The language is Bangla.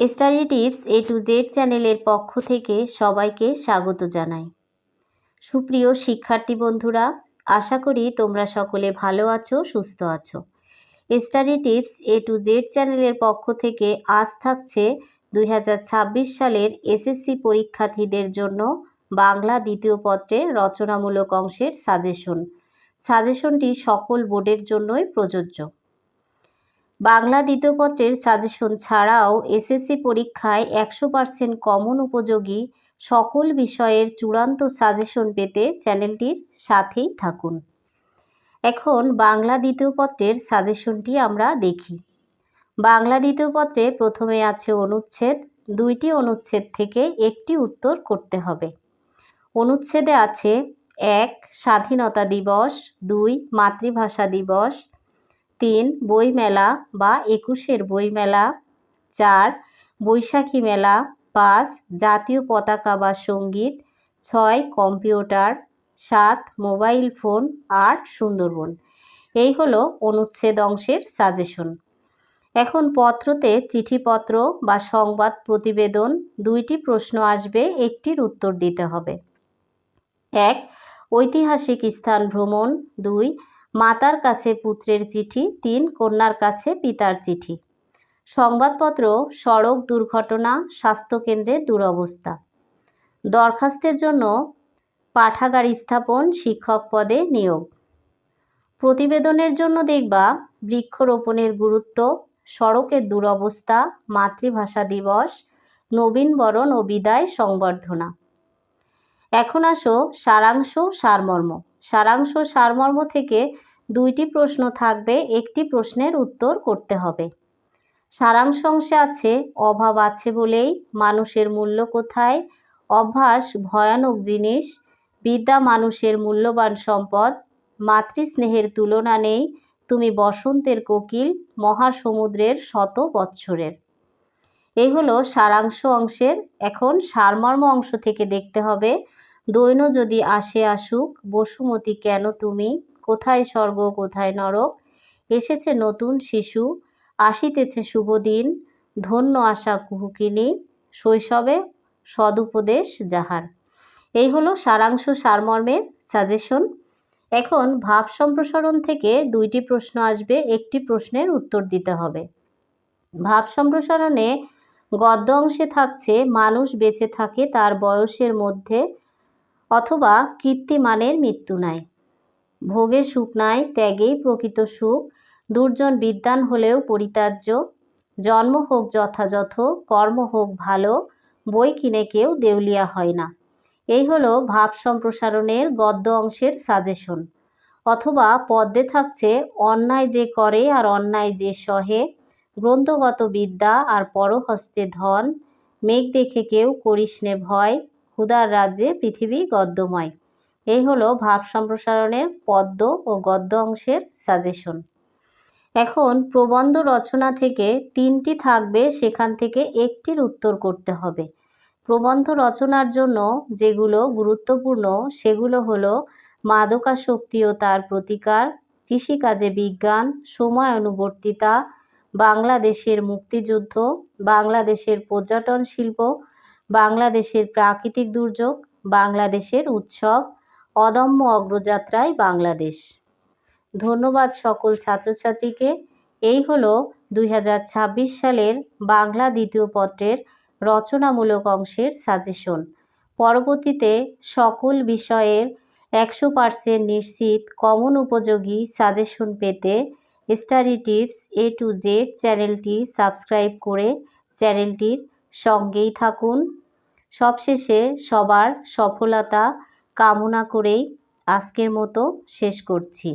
Study tips A to Z চ্যানেলের পক্ষ থেকে সবাইকে স্বাগত জানাই। সুপ্রিয় শিক্ষার্থী বন্ধুরা, আশা করি তোমরা সকলে ভালো আছো, সুস্থ আছো। Study tips A to Z চ্যানেলের পক্ষ থেকে আজ থাকছে দুই হাজার ছাব্বিশ সালের এসএসসি পরীক্ষার্থীদের জন্য বাংলা দ্বিতীয় পত্রের রচনামূলক অংশের সাজেশন। সাজেশনটি সকল বোর্ডের জন্যই প্রযোজ্য। বাংলা দ্বিতীয় পত্রের সাজেশন ছাড়াও এসএসসি পরীক্ষায় একশো পার্সেন্ট কমন উপযোগী সকল বিষয়ের চূড়ান্ত সাজেশন পেতে চ্যানেলটির সাথেই থাকুন। এখন বাংলা দ্বিতীয়পত্রের সাজেশনটি আমরা দেখি। বাংলা দ্বিতীয়পত্রে প্রথমে আছে অনুচ্ছেদ। দুইটি অনুচ্ছেদ থেকে একটি উত্তর করতে হবে। অনুচ্ছেদে আছে এক, স্বাধীনতা দিবস, দুই, মাতৃভাষা দিবস তিন বইমেলা বা একুশের বইমেলা। চার বৈশাখী মেলা। পাঁচ জাতীয় পতাকা বা সংগীত। ছয় কম্পিউটার। সাত মোবাইল ফোন। আট সুন্দরবন। এই হলো অনুচ্ছেদ অংশের সাজেশন। এখন পত্রতে চিঠিপত্র বা সংবাদ প্রতিবেদন দুইটি প্রশ্ন আসবে, একটির উত্তর দিতে হবে। এক, ঐতিহাসিক স্থান ভ্রমণ। দুই মাতার কাছে পুত্রের চিঠি, তিন কন্যার কাছে পিতার চিঠি। সংবাদপত্র, সড়ক দুর্ঘটনা, স্বাস্থ্যকেন্দ্রে দুরবস্থা। দরখাস্তের জন্য পাঠাগার স্থাপন, শিক্ষক পদে নিয়োগ। প্রতিবেদনের জন্য দেখবা, বৃক্ষরোপণের গুরুত্ব, সড়কের দুরবস্থা, মাতৃভাষা দিবস নবীনবরণ ও বিদায় সংবর্ধনা। এখন আসো, সারাংশ, সারমর্ম। সারাংশ সারমর্ম থেকে দুইটি প্রশ্ন থাকবে, একটি প্রশ্নের উত্তর করতে হবে। সারাংশ অংশে আছে, অভাব আছে বলেই, মানুষের মূল্য কোথায়? অভ্যাস ভয়ানক জিনিস, বিদ্যা মানুষের মূল্যবান সম্পদ, মাতৃস্নেহের তুলনা নেই, তুমি বসন্তের কোকিল, মহাসমুদ্রের শত বৎসরের। এই হলো সারাংশ অংশের, এখন সারমর্ম অংশ থেকে দেখতে হবে দৈন যদি আসে আসুক, বসুমতী কেন তুমি? কোথায় স্বর্গ, কোথায় নরক? এসেছে নতুন শিশু, আসিতেছে শুভ দিন ধন্য আশা কুহুকিনী, শৈশবে সদুপদেশ যাহার। এই হলো সারাংশ সারমর্মের সাজেশন এখন ভাব সম্প্রসারণ থেকে দুইটি প্রশ্ন আসবে, একটি প্রশ্নের উত্তর দিতে হবে। ভাব সম্প্রসারণে গদ্য অংশে থাকছে, মানুষ বেঁচে থাকে তার বয়সের মধ্যে অথবা কীর্তিমানের মৃত্যু নাই। ভোগে সুখ নাই, ত্যাগেই প্রকৃত সুখ। দুর্জন বিদ্যান হলেও পরিত্যাজ্য। জন্ম হোক যথাযথ, কর্ম হোক ভালো, বই কিনে কেউ দেউলিয়া হয় না। এই হলো ভাব সম্প্রসারণের গদ্য অংশের সাজেশন অথবা পদ্মে থাকছে, অন্যায় যে করে আর অন্যায় যে সহে, গ্রন্থগত বিদ্যা আর পরহস্তে ধন, মেঘ দেখে কেউ করিসনে ভয় ক্ষুদার রাজ্যে পৃথিবী গদ্যময়। এই হলো ভাব সম্প্রসারণের পদ্য ও গদ্য অংশের সাজেশন এখন প্রবন্ধ রচনা থেকে তিনটি থাকবে, সেখান থেকে একটির উত্তর করতে হবে। প্রবন্ধ রচনার জন্য যেগুলো গুরুত্বপূর্ণ, সেগুলো হলো মাদকাশক্তি ও তার প্রতিকার, কৃষিকাজে বিজ্ঞান, সময় অনুবর্তিতা, বাংলাদেশের মুক্তিযুদ্ধ, বাংলাদেশের পর্যটন শিল্প বাংলাদেশের প্রাকৃতিক দুর্যোগ, বাংলাদেশের উৎসব, অদম্য অগ্রযাত্রায় বাংলাদেশ। ধন্যবাদ সকল ছাত্রছাত্রীকে। এই হলো দুই হাজার ছাব্বিশ সালের বাংলা দ্বিতীয় পত্রের রচনামূলক অংশের সাজেশন। পরবর্তীতে সকল বিষয়ের একশো পার্সেন্ট নিশ্চিত কমন উপযোগী সাজেশন পেতে study tips A to Z চ্যানেলটি সাবস্ক্রাইব করে চ্যানেলটির সঙ্গেই থাকুন। সবশেষে সবার সফলতা কামনা করেই আজকের মতো শেষ করছি।